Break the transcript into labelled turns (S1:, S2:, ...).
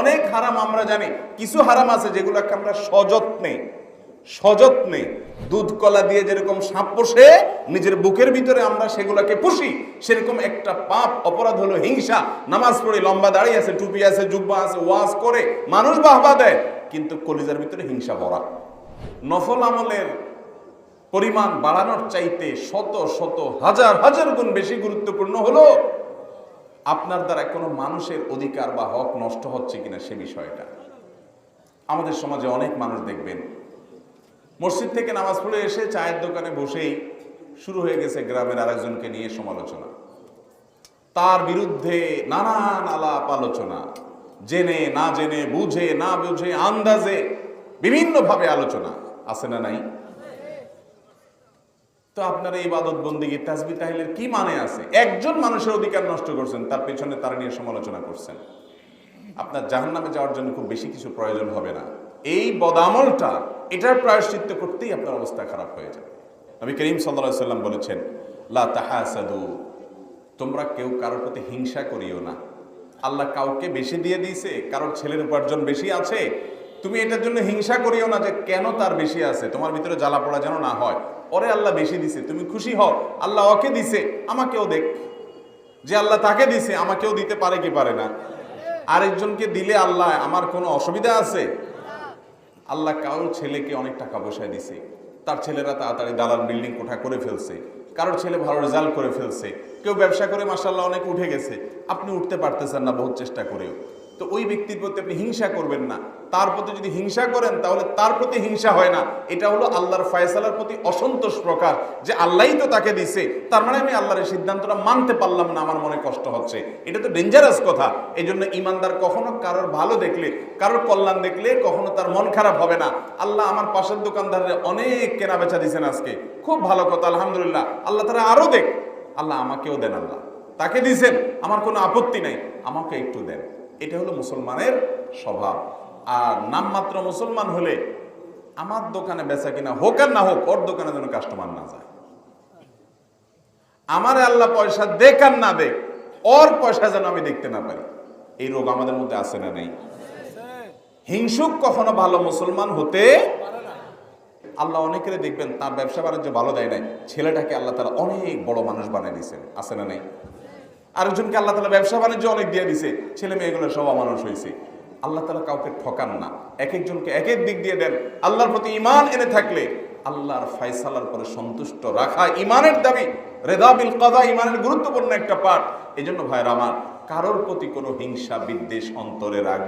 S1: অনেক হারাম আমরা জানি। কিছু হারাম আছে যেগুলোকে আমরা সযত্নে সযত্নে দুধ কলা দিয়ে যেরকম সাপ পোষে, নিজের বুকের ভিতরে আমরা সেগুলোকে পুষি, সেরকম একটা পাপ, অপরাধ হলো হিংসা। নামাজ পড়ে লম্বা দাঁড়িয়ে আছে, টুপি আছে, জুব্বা আছে, ওয়াজ করে মানুষ বাহবা দেয়, কিন্তু কলিজার ভিতরে হিংসা ভরা। নফল আমলের পরিমাণ বাড়ানোর চাইতে শত শত, হাজার হাজার গুণ বেশি গুরুত্বপূর্ণ হলো আপনার দ্বারা কোনো মানুষের অধিকার বা হক নষ্ট হচ্ছে কিনা সে বিষয়টা। আমাদের সমাজে অনেক মানুষ দেখবেন, মসজিদ থেকে নামাজ পড়ে এসে চায়ের দোকানে বসেই শুরু হয়ে গেছে গ্রামের আরেকজনকে নিয়ে সমালোচনা। তার বিরুদ্ধে নানান আলাপ আলোচনা, জেনে, না জেনে, বুঝে, না বুঝে, আন্দাজে, বিভিন্নভাবে আলোচনা আছে না নাই? তো আপনার এই ইবাদত বন্দিগি তাজবি তাহিলের কি মানে আছে? একজন মানুষের অধিকার নষ্ট করছেন, তার পেছনে তারা নিয়ে সমালোচনা করছেন। আপনার জাহান্নামে যাওয়ার জন্য খুব বেশি কিছু প্রয়োজন হবে না। এই বদামলটা, এটার প্রায়শ্চিত্ত করতেই আপনার অবস্থা খারাপ হয়ে যাবে। নবী করিম সাল্লাল্লাহু সাল্লাম বলেছেন, লা তাহাসাদু তোমরা কেউ কারোর প্রতি হিংসা করিও না। আল্লাহ কাউকে বেশি দিয়ে দিয়েছে, কারোর ছেলের উপার্জন বেশি আছে তুমি এটার জন্য হিংসা করিও না যে কেন তার বেশি আছে? তোমার ভিতরে জ্বালা পোড়া যেন না হয়। ওরে আল্লাহ বেশি দিছে, তুমি খুশি হও। আল্লাহ ওকে দিছে, আমাকেও দেখ। যে আল্লাহ তাকে দিছে, আমাকেও দিতে পারে কি পারে না। আরেকজনকে দিলে আল্লাহ, আমার কোনো অসুবিধা আছে? আল্লাহ কারোর ছেলেকে অনেক টাকা পয়সায় দিছে। তার ছেলেরা তাড়াতাড়ি দালান বিল্ডিং কোঠা করে ফেলছে। কারোর ছেলে ভালো রেজাল্ট করে ফেলছে। কেউ ব্যবসা করে মাসাল্লাহ অনেক উঠে গেছে। আপনি উঠতে পারতেছেন না, বহুত চেষ্টা করেও। তো ওই ব্যক্তির প্রতি আপনি হিংসা করবেন না। তার প্রতি যদি হিংসা করেন, তাহলে তার প্রতি হিংসা হয় না। এটা হলো আল্লাহর ফয়সালার প্রতি অসন্তোষ প্রকার। যে আল্লাহই তো তাকে দিছে, তার মানে আমি আল্লাহর সিদ্ধান্তটা মানতে পারলাম না, আমার মনে কষ্ট হচ্ছে। এটা তো ডেঞ্জারাস কথা। এই জন্য ইমানদার কখনো কারোর ভালো দেখলে, কারোর কল্যাণ দেখলে কখনো তার মন খারাপ হবে না। আল্লাহ আমার পাশের দোকানদারের অনেক কেনা বেচা দিয়েছেন আজকে। খুব ভালো কথা, আলহামদুলিল্লাহ। আল্লাহ তারা আরও দেখ। আল্লাহ আমাকেও দেন আল্লাহ। তাকে দিয়েছেন আমার কোনো আপত্তি নাই। আমাকে একটু দেন। এটা হলো মুসলমানের স্বভাব। আর নামমাত্র মুসলমান হলে আমার দোকানে বেচা কিনা হোক আর না হোক, ওর দোকানে যেন কাস্টমার না যায়। আমার আল্লাহ পয়সা দেখ আর না দেখ ওর পয়সা যেন আমি দেখতে না পারি। এই রোগ আমাদের মধ্যে আছে না নেই? হিংসুক কখনো ভালো মুসলমান হতে আল্লাহ অনেকের দেখবেন তার ব্যবসা বাণিজ্য ভালো দেয় নাই। ছেলেটাকে আল্লাহ তারা অনেক বড় মানুষ বানিয়ে দিয়েছেন, আছে না নেই? আরেকজনকে আল্লাহ তালা ব্যবসা বাণিজ্য অনেক দিয়ে দিছে, ছেলে মেয়েগুলো সব মানুষ হয়েছে আল্লাহ তালা কাউকে ঠকান না, এক একজনকে এক এক দিক দিয়ে দেন। আল্লাহর প্রতি ইমান এনে থাকলে আল্লাহর ফায়সালার পরে সন্তুষ্ট রাখা ইমানের দাবি রেদাবিল কদা ইমানের গুরুত্বপূর্ণ একটা পাঠ। এই জন্য ভাইয়ের আমার, কারোর প্রতি কোনো হিংসা, বিদ্বেষ অন্তরে রাখবে